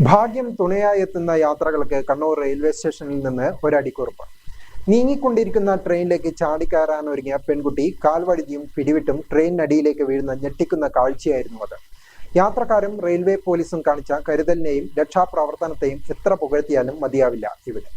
ഭാഗ്യം തുണയായി എത്തുന്ന യാത്രകൾക്ക് കണ്ണൂർ റെയിൽവേ സ്റ്റേഷനിൽ നിന്ന് ഒരടിക്കുറിപ്പ്. നീങ്ങിക്കൊണ്ടിരിക്കുന്ന ട്രെയിനിലേക്ക് ചാടിക്കയറാൻ ഒരുങ്ങിയ പെൺകുട്ടി കാൽവഴുതിയും പിടിവിട്ടും ട്രെയിനിനടിയിലേക്ക് വീഴുന്ന ഞെട്ടിക്കുന്ന കാഴ്ചയായിരുന്നു അത്. യാത്രക്കാരും റെയിൽവേ പോലീസും കാണിച്ച കരുതലിനെയും രക്ഷാപ്രവർത്തനത്തെയും എത്ര പുകഴ്ത്തിയാലും മതിയാവില്ല ഇവിടെ.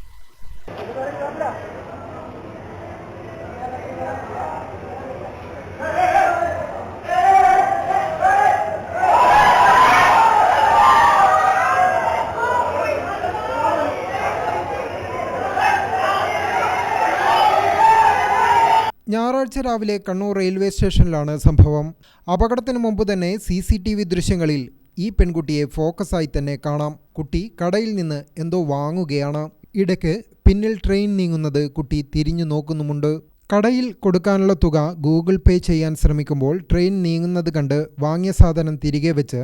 ഞായറാഴ്ച രാവിലെ കണ്ണൂർ റെയിൽവേ സ്റ്റേഷനിലാണ് സംഭവം. അപകടത്തിന് മുമ്പ് തന്നെ സി സി ടി വി ദൃശ്യങ്ങളിൽ ഈ പെൺകുട്ടിയെ ഫോക്കസായി തന്നെ കാണാം. കുട്ടി കടയിൽ നിന്ന് എന്തോ വാങ്ങുകയാണ്. ഇടയ്ക്ക് പിന്നിൽ ട്രെയിൻ നീങ്ങുന്നത് കുട്ടി തിരിഞ്ഞു നോക്കുന്നുമുണ്ട്. കടയിൽ കൊടുക്കാനുള്ള തുക ഗൂഗിൾ പേ ചെയ്യാൻ ശ്രമിക്കുമ്പോൾ ട്രെയിൻ നീങ്ങുന്നത് കണ്ട് വാങ്ങിയ സാധനം തിരികെ വെച്ച്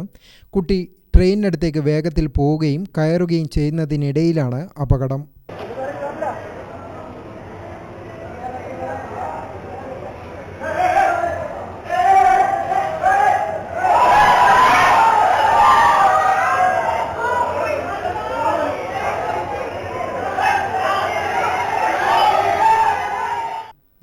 കുട്ടി ട്രെയിനിനടുത്തേക്ക് വേഗത്തിൽ പോവുകയും കയറുകയും ചെയ്യുന്നതിനിടയിലാണ് അപകടം.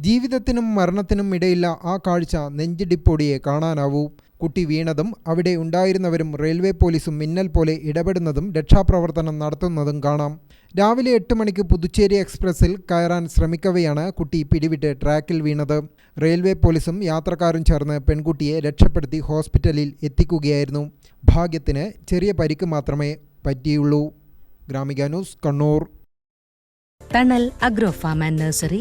ജീവിതത്തിനും മരണത്തിനും ഇടയില്ല ആ കാഴ്ച നെഞ്ചിടിപ്പൊടിയെ കാണാനാവൂ. കുട്ടി വീണതും അവിടെ ഉണ്ടായിരുന്നവരും റെയിൽവേ പോലീസും മിന്നൽ പോലെ ഇടപെടുന്നതും രക്ഷാപ്രവർത്തനം നടത്തുന്നതും കാണാം. രാവിലെ എട്ട് മണിക്ക് പുതുച്ചേരി എക്സ്പ്രസ്സിൽ കയറാൻ ശ്രമിക്കവെയാണ് കുട്ടി പിടിവിട്ട് ട്രാക്കിൽ വീണത്. റെയിൽവേ പോലീസും യാത്രക്കാരും ചേർന്ന് പെൺകുട്ടിയെ രക്ഷപ്പെടുത്തി ഹോസ്പിറ്റലിൽ എത്തിക്കുകയായിരുന്നു. ഭാഗ്യത്തിന് ചെറിയ പരിക്ക് മാത്രമേ പറ്റിയുള്ളൂ. Gramika news Kannur. Thanal agro farm and nursery